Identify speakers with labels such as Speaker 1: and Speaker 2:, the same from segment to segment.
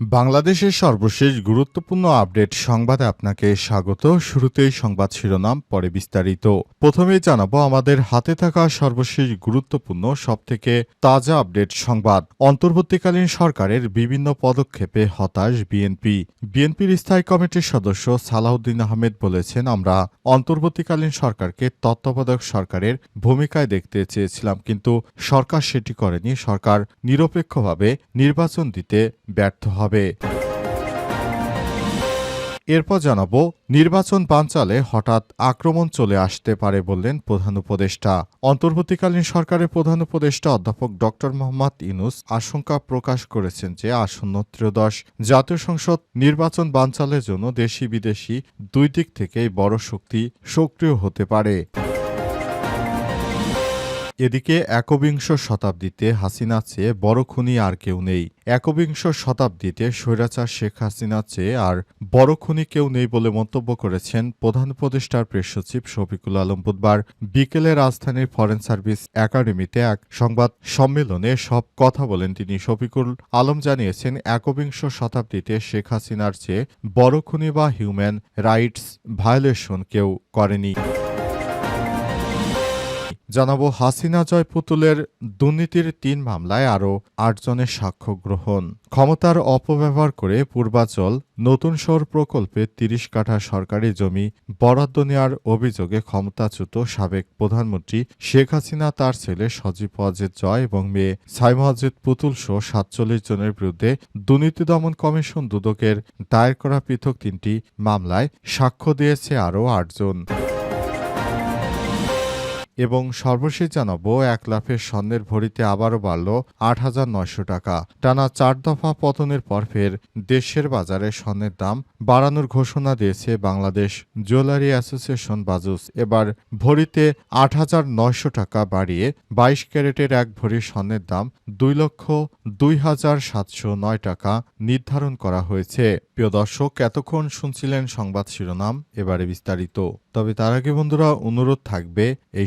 Speaker 1: বাংলাদেশের সর্বশেষ গুরুত্বপূর্ণ আপডেট সংবাদে আপনাকে স্বাগত। শুরুতেই সংবাদ শিরোনাম, পরে বিস্তারিত। প্রথমেই জানাব আমাদের হাতে থাকা সর্বশেষ গুরুত্বপূর্ণ, সবথেকে তাজা আপডেট সংবাদ। অন্তর্বর্তীকালীন সরকারের বিভিন্ন পদক্ষেপে হতাশ বিএনপি। বিএনপির স্থায়ী কমিটির সদস্য সালাউদ্দিন আহমেদ বলেছেন, আমরা অন্তর্বর্তীকালীন সরকারকে তত্ত্বাবধায়ক সরকারের ভূমিকায় দেখতে চেয়েছিলাম, কিন্তু সরকার সেটি করেনি। সরকার নিরপেক্ষভাবে নির্বাচন দিতে ব্যর্থ হবে। এরপর জানাব, নির্বাচন বানচালে হঠাৎ আক্রমণ চলে আসতে পারে বললেন প্রধান উপদেষ্টা। অন্তর্বর্তীকালীন সরকারের প্রধান উপদেষ্টা অধ্যাপক ড মোহাম্মদ ইনুস আশঙ্কা প্রকাশ করেছেন যে আসন্ন ত্রয়োদশ জাতীয় সংসদ নির্বাচন বানচালের জন্য দেশি বিদেশি দুই দিক থেকেই বড় শক্তি সক্রিয় হতে পারে। এদিকে একবিংশ শতাব্দীতে হাসিনা চেয়ে বড় খুনি আর কেউ নেই। একবিংশ শতাব্দীতে স্বৈরাচার শেখ হাসিনা চেয়ে আর বড় খুনি কেউ নেই বলে মন্তব্য করেছেন প্রধান উপদেষ্টার প্রেস সচিব শফিকুল আলম বুধবার বিকেলে রাজধানীর ফরেন সার্ভিস একাডেমিতে এক সংবাদ সম্মেলনে সব কথা বলেন তিনি। শফিকুল আলম জানিয়েছেন, একবিংশ শতাব্দীতে শেখ হাসিনার চেয়ে বড় খুনি বা হিউম্যান রাইটস ভায়োলেশন কেউ করেনি। জানাব হাসিনা জয় পুতুলের দুর্নীতির তিন মামলায় আরও আটজনের সাক্ষ্য গ্রহণ। ক্ষমতার অপব্যবহার করে পূর্বাচল, নতুন শহর প্রকল্পে তিরিশ কাঠা সরকারি জমি বরাদ্দ নেওয়ার অভিযোগে ক্ষমতাচ্যুত সাবেক প্রধানমন্ত্রী শেখ হাসিনা, তার ছেলে সজীব ওয়াজেদ জয় এবং মেয়ে সাইম ওয়াজেদ পুতুল সহ সাতচল্লিশ জনের বিরুদ্ধে দুর্নীতি দমন কমিশন দুদকের দায়ের করা পৃথক তিনটি মামলায় সাক্ষ্য দিয়েছে আরও আটজন। এবং সর্বশেষ জানাব, এক লাফের স্বর্ণের ভরিতে আবারও বাড়ল আট হাজার নয়শো টাকা। টানা চার দফা পতনের পর ফের দেশের বাজারে স্বর্ণের দাম বাড়ানোর ঘোষণা দিয়েছে বাংলাদেশ জুয়েলারি অ্যাসোসিয়েশন বাজুস। এবার ভরিতে আট হাজার নয়শো টাকা বাড়িয়ে বাইশ ক্যারেটের এক ভরি স্বর্ণের দাম দুই লক্ষ দুই হাজার সাতশো নয় টাকা নির্ধারণ করা হয়েছে। প্রিয় দর্শক, এতক্ষণ শুনছিলেন সংবাদ শিরোনাম, এবারে বিস্তারিত। তবে তার আগে বন্ধুরা, অনুরোধ থাকবে এই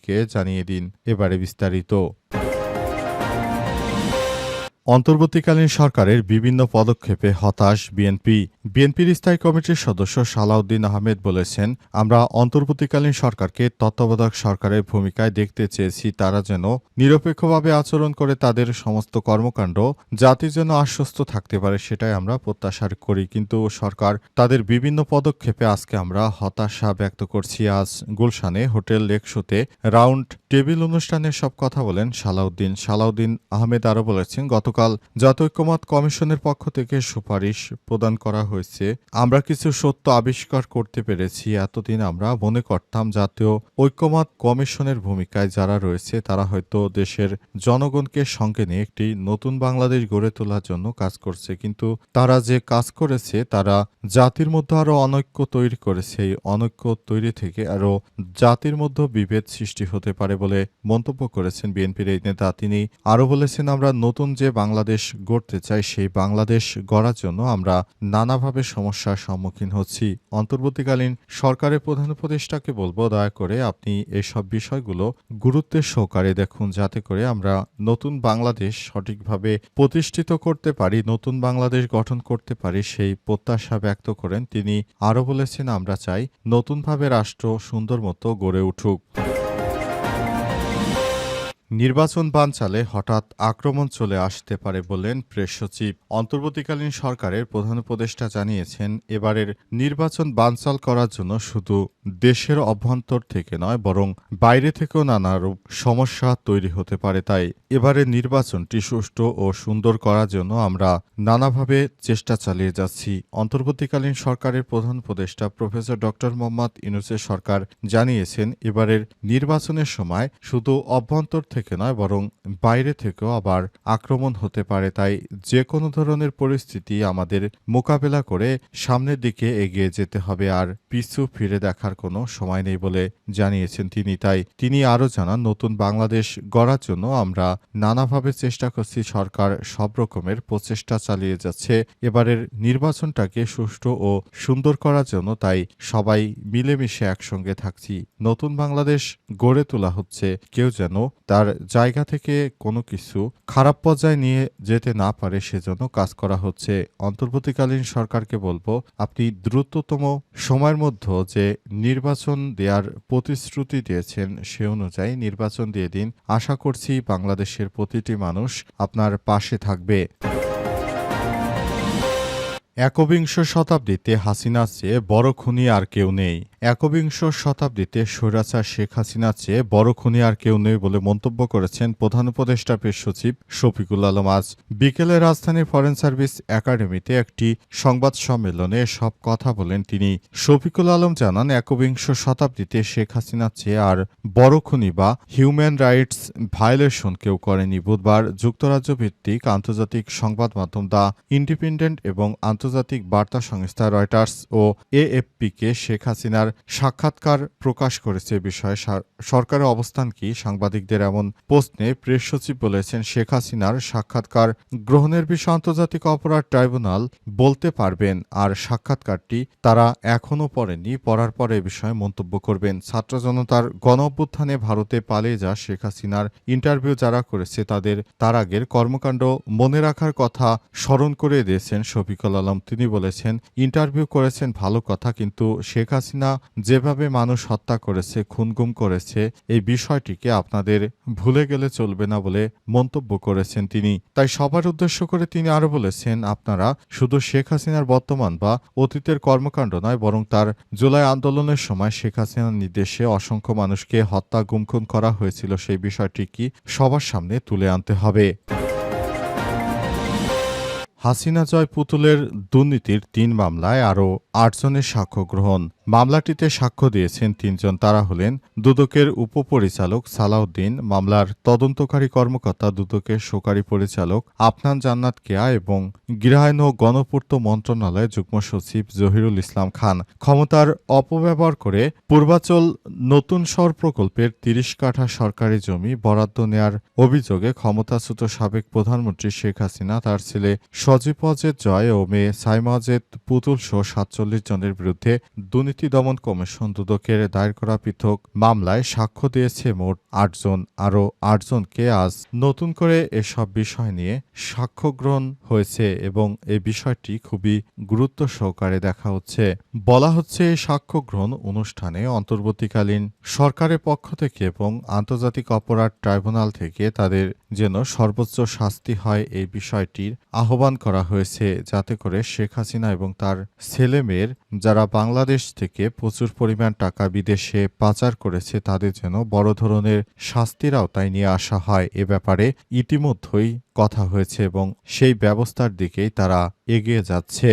Speaker 1: বিশ্ববাসীকে জানিয়ে দিন এবারে বিস্তারিত। অন্তর্বর্তীকালীন সরকারের বিভিন্ন পদক্ষেপে হতাশ বিএনপি। বিএনপির স্থায়ী কমিটির সদস্য সালাউদ্দিন আহমেদ বলেছেন, আমরা অন্তর্বর্তীকালীন সরকারকে তত্ত্বাবধায়ক সরকারের ভূমিকায় দেখতে চেয়েছি। তারা যেন নিরপেক্ষভাবে আচরণ করে তাদের সমস্ত কর্মকাণ্ড জাতির জন্য আশ্বস্ত থাকতে পারে, সেটাই আমরা প্রত্যাশা করি। কিন্তু সরকার তাদের বিভিন্ন পদক্ষেপে আজকে আমরা হতাশা ব্যক্ত করছি। আজ গুলশানে হোটেল লেকশোতে রাউন্ড টেবিল অনুষ্ঠানে সব কথা বলেন সালাউদ্দিন। সালাউদ্দিন আহমেদ আরও বলেছেন, গতকাল জাতীয় ঐক্যমত কমিশনের পক্ষ থেকে সুপারিশ প্রদান করা হয়েছে। আমরা কিছু সত্য আবিষ্কার করতে পেরেছি, এতদিন আমরা মনে করতাম জাতীয় ঐক্যমত কমিশনের ভূমিকায় যারা রয়েছে, তারা হয়তো দেশের জনগণকে সঙ্গে নিয়ে একটি নতুন বাংলাদেশ গড়ে তোলার জন্য কাজ করছে। কিন্তু তারা যে কাজ করেছে, তারা জাতির মধ্যে আরও অনৈক্য তৈরি করেছে। এই অনৈক্য তৈরি থেকে আরও জাতির মধ্যে বিভেদ সৃষ্টি হতে পারে বলে মন্তব্য করেছেন বিএনপির এই নেতা। তিনি আরও বলেছেন, আমরা নতুন যে বাংলাদেশ গড়তে চাই, সেই বাংলাদেশ গড়ার জন্য আমরা নানাভাবে সমস্যার সম্মুখীন হচ্ছি। অন্তর্বর্তীকালীন সরকারের প্রধান উপদেষ্টাকে বলব, দয়া করে আপনি এসব বিষয়গুলো গুরুত্বের সহকারে দেখুন, যাতে করে আমরা নতুন বাংলাদেশ সঠিকভাবে প্রতিষ্ঠিত করতে পারি, নতুন বাংলাদেশ গঠন করতে পারি, সেই প্রত্যাশা ব্যক্ত করেন। তিনি আরও বলেছেন, আমরা চাই নতুনভাবে রাষ্ট্র সুন্দর মতো গড়ে উঠুক। নির্বাচন বানচালে হঠাৎ আক্রমণ চলে আসতে পারে বললেন প্রেস সচিব। অন্তর্বর্তীকালীন সরকারের প্রধান উপদেষ্টা জানিয়েছেন, এবারের নির্বাচন বানচাল করার জন্য শুধু দেশের অভ্যন্তর থেকে নয়, বরং বাইরে থেকেও নানারূপ সমস্যা তৈরি হতে পারে। তাই এবারের নির্বাচনটি সুষ্ঠু ও সুন্দর করার জন্য আমরা নানাভাবে চেষ্টা চালিয়ে যাচ্ছি। অন্তর্বর্তীকালীন সরকারের প্রধান উপদেষ্টা প্রফেসর ডক্টর মোহাম্মদ ইউনুসের সরকার জানিয়েছেন, এবারের নির্বাচনের সময় শুধু অভ্যন্তর থেকে নয়, বরং বাইরে থেকেও আবার আক্রমণ হতে পারে। তাই যে কোনো ধরনের পরিস্থিতি আমাদের মোকাবেলা করে সামনের দিকে এগিয়ে যেতে হবে আর পিছু ফিরে দেখার কোনো সময় নেই বলে জানিয়েছেন তিনি। তাই তিনি আরও জানান, নতুন বাংলাদেশ গড়ার জন্য আমরা নানাভাবে চেষ্টা করছি, সরকার সব রকমের প্রচেষ্টা চালিয়ে যাচ্ছে। এবারের নির্বাচনটাকে সুষ্ঠু ও সুন্দর করার জন্য তাই সবাই মিলেমিশে একসঙ্গে থাকছি। নতুন বাংলাদেশ গড়ে তোলা হচ্ছে, কেউ যেন তার জায়গা থেকে কোনো কিছু খারাপ পর্যায়ে নিয়ে যেতে না পারে সেজন্য কাজ করা হচ্ছে। অন্তর্বর্তীকালীন সরকারকে বলব, আপনি দ্রুততম সময়ের মধ্যে যে নির্বাচন দেওয়ার প্রতিশ্রুতি দিয়েছেন সে অনুযায়ী নির্বাচন দিয়ে দিন। আশা করছি বাংলাদেশের প্রতিটি মানুষ আপনার পাশে থাকবে। একবিংশ শতাব্দীতে হাসিনার চেয়ে বড় খুনি আর কেউ নেই। একবিংশ শতাব্দীতে স্বৈরাচার শেখ হাসিনার চেয়ে বড় খুনি আর কেউ নেই বলে মন্তব্য করেছেন প্রধান উপদেষ্টা পেশ সচিব শফিকুল আলম। আজ বিকেলে রাজধানীর ফরেন সার্ভিস একাডেমিতে একটি সংবাদ সম্মেলনে সব কথা বলেন তিনি। শফিকুল আলম জানান, একবিংশ শতাব্দীতে শেখ হাসিনার চেয়ে আর বড় খুনি বা হিউম্যান রাইটস ভায়োলেশন কেউ করেনি। বুধবার যুক্তরাজ্য ভিত্তিক আন্তর্জাতিক সংবাদ মাধ্যম দ্য ইন্ডিপেন্ডেন্ট এবং আন্তর্জাতিক বার্তা সংস্থা রয়টার্স ও এএফপিকে শেখ হাসিনার সাক্ষাৎকার প্রকাশ করেছে এ বিষয়ে। সরকারের অবস্থান কি? সাংবাদিকদের এমন প্রশ্নে প্রেস সচিব বলেছেন, শেখ হাসিনার সাক্ষাৎকার গ্রহণের বিষয়ে আন্তর্জাতিক অপরাধ ট্রাইব্যুনাল বলতে পারবেন, আর সাক্ষাৎকারটি তারা এখনও পড়েনি পড়ার পরে এ বিষয়ে মন্তব্য করবেন। ছাত্র জনতার গণ অভ্যুত্থানে ভারতে পালিয়ে যা শেখ হাসিনার ইন্টারভিউ যারা করেছে, তাদের তার আগের কর্মকাণ্ড মনে রাখার কথা স্মরণ করে দিয়েছেন শফিকুল আলম। তিনি বলেছেন, ইন্টারভিউ করেছেন ভালো কথা, কিন্তু শেখ হাসিনা যেভাবে মানুষ হত্যা করেছে, খুনগুম করেছে, এই বিষয়টিকে আপনাদের ভুলে গেলে চলবে না বলে মন্তব্য করেছেন তিনি। তাই সবার উদ্দেশ্য করে তিনি আরও বলেছেন, আপনারা শুধু শেখ হাসিনার বর্তমান বা অতীতের কর্মকাণ্ড নয়, বরং তার জুলাই আন্দোলনের সময় শেখ হাসিনার নির্দেশে অসংখ্য মানুষকে হত্যা, গুমখুন করা হয়েছিল। সেই বিষয়টি কি সবার সামনে তুলে আনতে হবে? হাসিনা জয় পুতুলের দুর্নীতির তিন মামলায় আরও আটজনের সাক্ষ্য গ্রহণ। মামলাটিতে সাক্ষ্য দিয়েছেন তিনজন। তারা হলেন দুদকের উপপরিচালক সালাউদ্দিন, মামলার তদন্তকারী কর্মকর্তা দুদকের সহকারী পরিচালক আফনান জান্নাত কেয়া এবং গৃহায়ন ও গণপূর্ত মন্ত্রণালয়ের যুগ্ম সচিব জহিরুল ইসলাম খান। ক্ষমতার অপব্যবহার করে পূর্বাচল নতুন শহর প্রকল্পের তিরিশ কাঠা সরকারি জমি বরাদ্দ নেয়ার অভিযোগে ক্ষমতাচ্যুত সাবেক প্রধানমন্ত্রী শেখ হাসিনা, তার ছেলে সজীব জয় ও মেয়ে সাইমা অজেদ পুতুল সহ সাতচল্লিশ জনের বিরুদ্ধে দুর্নীতি দমন কমিশন দুদকের দায়ের করা পৃথক মামলায় সাক্ষ্য দিয়েছে মোট আটজন, আরও আটজনকে আজ নতুন করে এসব বিষয় নিয়ে সাক্ষ্য গ্রহণ হয়েছে এবং এই বিষয়টি খুবই গুরুত্ব সহকারে দেখা হচ্ছে। বলা হচ্ছে, সাক্ষ্য গ্রহণ অনুষ্ঠানে অন্তর্বর্তীকালীন সরকারের পক্ষ থেকে এবং আন্তর্জাতিক অপরাধ ট্রাইব্যুনাল থেকে তাদের যেন সর্বোচ্চ শাস্তি হয় এই বিষয়টির আহ্বান করা হয়েছে, যাতে করে শেখ হাসিনা এবং তার ছেলেমেয়ের যারা বাংলাদেশ থেকে প্রচুর পরিমাণ টাকা বিদেশে পাচার করেছে, তাদের যেন বড় ধরনের শাস্তির আওতায় নিয়ে আসা হয়। এ ব্যাপারে ইতিমধ্যেই কথা হয়েছে এবং সেই ব্যবস্থার দিকেই তারা এগিয়ে যাচ্ছে।